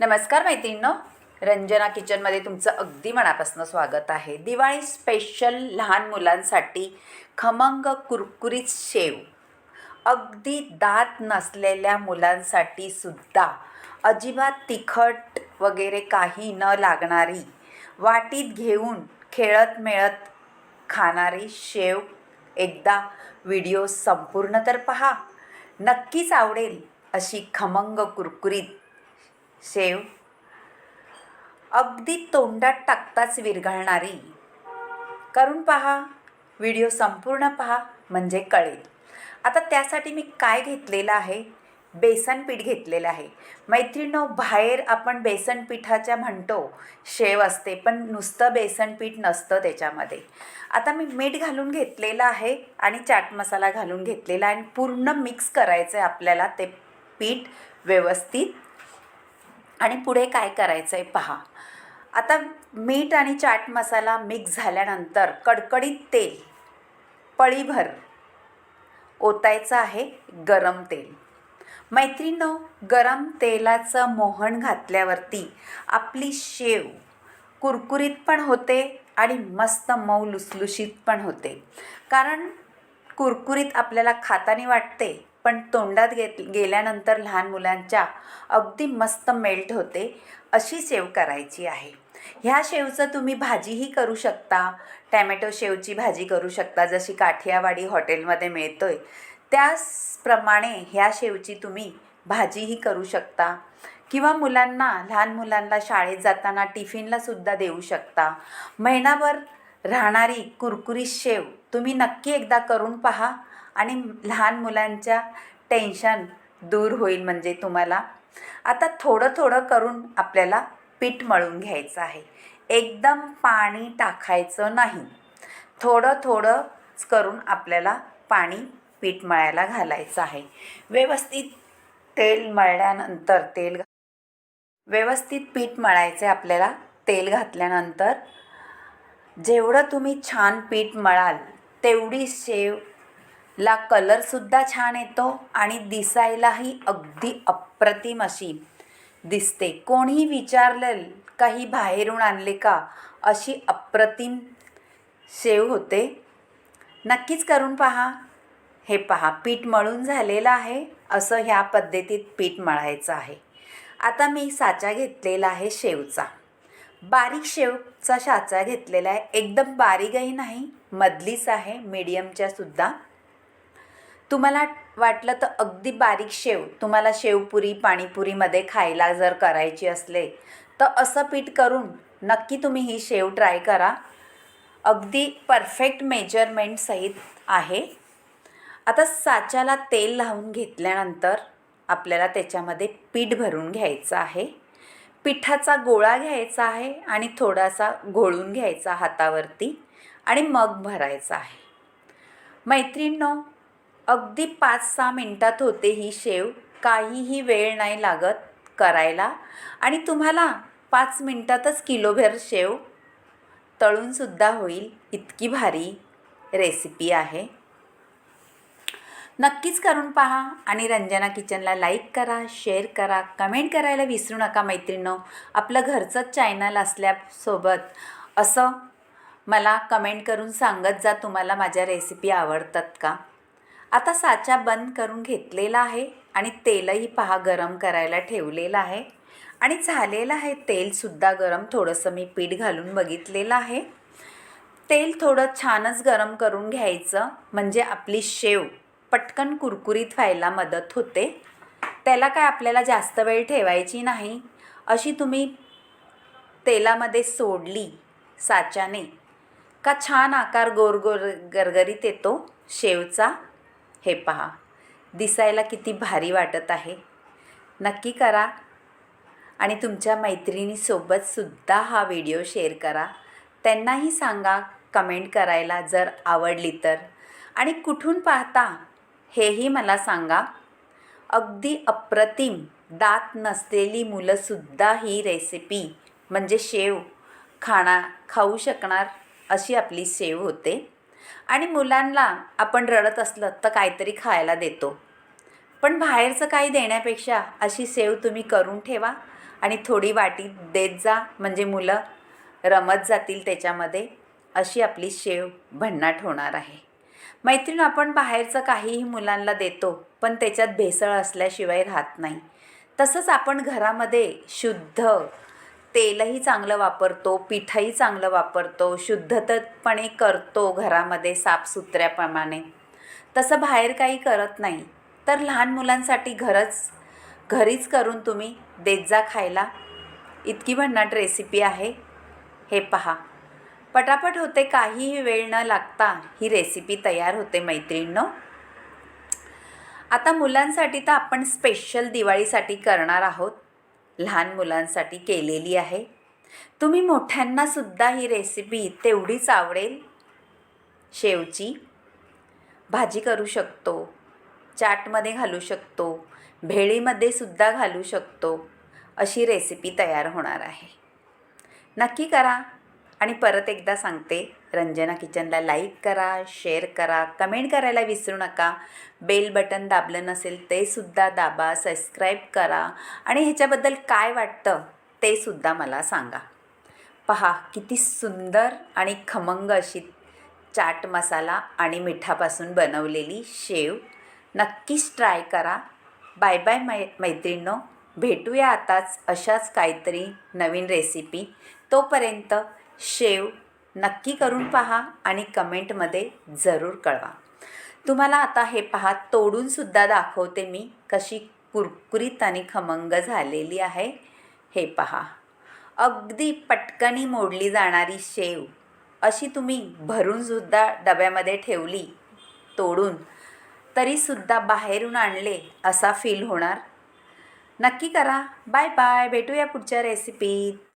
नमस्कार मैत्रिणींनो. रंजना किचनमध्ये तुमचं अगदी मनापासून स्वागत आहे. दिवाळी स्पेशल लहान मुलांसाठी खमंग कुरकुरीत शेव. अगदी दात नसलेल्या मुलांसाठी सुद्धा अजिबात तिखट वगैरे काही न लागणारी वाटीत घेऊन खेळत मिळत खाणारी शेव एकदा व्हिडिओ संपूर्ण तर पहा. नक्कीच आवडेल अशी खमंग कुरकुरीत शेव अगदी तोंडात टाकताच विरघळणारी. करून पहा. व्हिडिओ संपूर्ण पहा. म्हणजे कळेल. आता त्यासाठी मी काय घेतलेलं आहे? बेसन पीठ घेतलेलं आहे. मैत्रिणो बाहेर आपण बेसन पिठाच्या म्हणतो शेव असते पण नुसतं बेसन पीठ नसतं त्याच्यामध्ये. आता मी मीठ घालून घेतलेलं आहे आणि चाट मसाला घालून घेतलेला आहे. आणि पूर्ण मिक्स करायचं आहे आपल्याला ते पीठ व्यवस्थित. आणि पुढे काय करायचं आहे पहा. आता मीठ आणि चाट मसाला मिक्स झाल्यानंतर कडकडीत तेल पळीभर ओतायचं आहे गरम तेल. मैत्रिणो गरम तेलाचं मोहन घातल्यावरती आपली शेव कुरकुरीत पण होते आणि मस्त मऊ लुसलुशीत पण होते. कारण कुरकुरीत आपल्याला खातानी वाटते पण तोंडात घेत गेल्यानंतर लहान मुलांच्या अगदी मस्त मेल्ट होते अशी शेव करायची आहे. ह्या शेवचं तुम्ही भाजीही करू शकता. टॅमॅटो शेवची भाजी करू शकता जशी काठियावाडी हॉटेलमध्ये मिळतोय. त्याचप्रमाणे ह्या शेवची तुम्ही भाजीही करू शकता. किंवा मुलांना लहान मुलांना शाळेत जाताना टिफिनलासुद्धा देऊ शकता. महिनाभर राहणारी कुरकुरीत शेव तुम्ही नक्की एकदा करून पहा. आणि लहान मुलांच्या टेन्शन दूर होईल म्हणजे तुम्हाला. आता थोडं थोडं करून आपल्याला पीठ मळून घ्यायचं आहे. एकदम पाणी टाकायचं नाही. थोडं थोडंच करून आपल्याला पाणी पीठ मळायला घालायचं आहे. व्यवस्थित तेल मळल्यानंतर तेल घा- व्यवस्थित पीठ मळायचं आहे आपल्याला तेल घातल्यानंतर जेवढं तुम्ही छान पीठ मळाल तेवढी शेव ला कलरसुद्धा छान येतो आणि दिसायलाही अगदी अप्रतिम अशी दिसते. कोणीही विचारलं काही बाहेरून आणले का अशी अप्रतिम शेव होते. नक्कीच करून पहा. हे पहा पीठ मळून झालेलं आहे असं ह्या पद्धतीत पीठ मळायचं आहे. आता मी साचा घेतलेला आहे शेवचा. बारीक शेवचा साचा घेतलेला आहे. एकदम बारीकही नाही मधलीच आहे मीडियमच्यासुद्धा तुम्हाला वाटलं तर अगदी बारीक शेव तुम्हाला शेवपुरी पाणीपुरीमध्ये खायला जर करायची असले तर असं पीठ करून नक्की तुम्ही ही शेव ट्राय करा. अगदी परफेक्ट मेजरमेंट सहित आहे. आता साच्याला तेल लावून घेतल्यानंतर आपल्याला त्याच्यामध्ये पीठ भरून घ्यायचं आहे. पिठाचा गोळा घ्यायचा आहे आणि थोडासा घोळून घ्यायचा हातावरती आणि मग भरायचा आहे. मैत्रिणींनो अगदी पाच सहा मिनटात होते ही शेव. काहीही वेळ नाही लागत करायला. आणि तुम्हाला पाच मिनटातच किलोभर शेव तळूनसुद्धा होईल. इतकी भारी रेसिपी आहे. नक्कीच करून पहा आणि रंजना किचनला लाईक करा शेअर करा कमेंट करायला विसरू नका मैत्रिणींनो. आपलं घरचंच चॅनल असल्यासोबत असं मला कमेंट करून सांगत जा तुम्हाला माझ्या रेसिपी आवडतात का? आता साचा बंद करून घेतलेला आहे आणि तेलही पहा गरम करायला ठेवलेलं आहे. आणि झालेलं आहे तेलसुद्धा गरम. थोडंसं मी पीठ घालून बघितलेलं आहे. तेल थोडं छानच गरम करून घ्यायचं. म्हणजे आपली शेव पटकन कुरकुरीत व्हायला मदत होते. त्याला काय आपल्याला जास्त वेळ ठेवायची नाही. अशी तुम्ही तेलामध्ये सोडली साच्याने का छान आकार गोर गोर गरगरीत येतो शेवचा. हे पहा. दिसायला किती भारी वाटत आहे. नक्की करा. आणि तुमच्या मैत्रिणीसोबतसुद्धा हा व्हिडिओ शेअर करा. त्यांनाही सांगा कमेंट करायला जर आवडली तर. आणि कुठून पाहता हेही मला सांगा. अगदी अप्रतिम दात नसलेली मुलंसुद्धा ही रेसिपी म्हणजे शेव खाणा खाऊ शकणार अशी आपली शेव होते. आणि मुलांना आपण रडत असलं तर काहीतरी खायला देतो. पण बाहेरचं काही देण्यापेक्षा अशी सेव तुम्ही करून ठेवा आणि थोडी वाटी देत जा. म्हणजे मुलं रमत जातील त्याच्यामध्ये. अशी आपली शेव भन्नाट होणार आहे. मैत्रीण आपण बाहेरचं काहीही मुलांना देतो पण त्याच्यात भेसळ असल्याशिवाय राहत नाही. तसंच आपण घरामध्ये शुद्ध तेलही चांगलं वापरतो पिठंही चांगलं वापरतो शुद्धतपणे करतो घरामध्ये साफसुथऱ्याप्रमाणे. तसं बाहेर काही करत नाही. तर लहान मुलांसाठी घरच घरीच करून तुम्ही देत जा खायला. इतकी भन्नाट रेसिपी आहे. हे पहा. पटापट होते काहीही वेळ न लागता ही रेसिपी तयार होते मैत्रिणींनो. आता मुलांसाठी तर आपण स्पेशल दिवाळीसाठी करणार आहोत. लहान मुलांसाठी केलेली आहे. तुम्ही मोठ्यांनासुद्धा ही रेसिपी तेवढीच आवडेल. शेवची भाजी करू शकतो चाटमध्ये घालू शकतो भेळीमध्ये सुद्धा घालू शकतो अशी रेसिपी तयार होणार आहे. नक्की करा. आणि परत एकदा सांगते रंजना किचनला लाईक करा शेअर करा कमेंट करायला विसरू नका. बेल बटन दाबलं नसेल ते सुद्धा दाबा सबस्क्राईब करा आणि ह्याच्याबद्दल काय वाटतं ते सुद्धा मला सांगा. पहा किती सुंदर आणि खमंग अशी चाट मसाला आणि मिठापासून बनवलेली शेव. नक्कीच ट्राय करा. बाय बाय मै मैत्रिणींनो. भेटूया आताच अशाच काहीतरी नवीन रेसिपी तोपर्यंत शेव नक्की करून पहा आणि कमेंटमध्ये जरूर कळवा. तुम्हाला आता हे पहा तोडूनसुद्धा दाखवते मी कशी कुरकुरीत आणि खमंग झालेली आहे. हे पहा. अगदी पटकनी मोडली जाणारी शेव. अशी तुम्ही भरूनसुद्धा डब्यामध्ये ठेवली तोडून तरीसुद्धा बाहेरून आणले असा फील होणार. नक्की करा. बाय बाय भेटूया पुढच्या रेसिपीत